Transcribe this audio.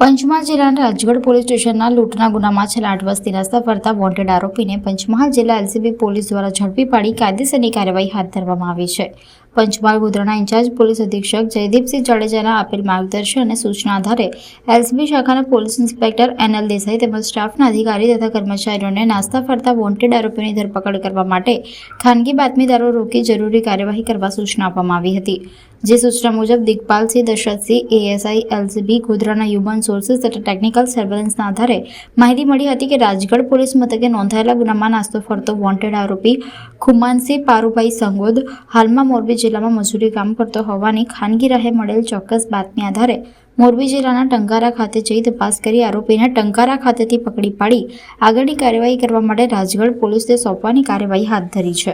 પંચમહાલ જિલ્લાના રાજગઢ પોલીસ સ્ટેશનના લૂંટના ગુનામાં છેલ્લા આઠ વર્ષથી રસ્તા ફરતા વોન્ટેડ આરોપીને પંચમહાલ જિલ્લા એલસીબી પોલીસ દ્વારા ઝડપી પાડી કાયદેસરની કાર્યવાહી હાથ ધરવામાં આવી છે. પંચમહાલ ગોધરાના ઇન્ચાર્જ પોલીસ અધિક્ષક જયદીપસિંહ જાડેજાના આપેલ માર્ગદર્શન અને સૂચના આધારે એલસીબી શાખાના પોલીસ ઇન્સ્પેક્ટર એનએલ દેસાઈ તેમજ સ્ટાફના અધિકારી તથા કર્મચારીઓને નાસ્તા ફરતા વોન્ટેડ આરોપીની ધરપકડ કરવા માટે ખાનગી બાતમીદારો રોકી જરૂરી કાર્યવાહી કરવા સૂચના આપવામાં આવી હતી. જે સૂચના મુજબ દિગપાલસિંહ, દશરથસિંહ એએસઆઈ એલસીબી ગોધરાના હ્યુમન સોર્સિસ તથા ટેકનિકલ સર્વેલન્સના આધારે માહિતી મળી હતી કે રાજગઢ પોલીસ મથકે નોંધાયેલા ગુનામાં નાસ્તો ફરતો વોન્ટેડ આરોપી ખુમાનસિંહ પારુભાઈ સંગોદ હાલમાં મોરબી જિલ્લામાં મજૂરી કામ કરતો હોવાની ખાનગી રાહે મળેલ ચોક્કસ બાતમી આધારે મોરબી જિલ્લાના ટંકારા ખાતે જઈ તપાસ કરી આરોપીને ટંકારા ખાતેથી પકડી પાડી. આગળની કાર્યવાહી કરવા માટે રાજગઢ પોલીસને સોંપવાની કાર્યવાહી હાથ ધરી છે.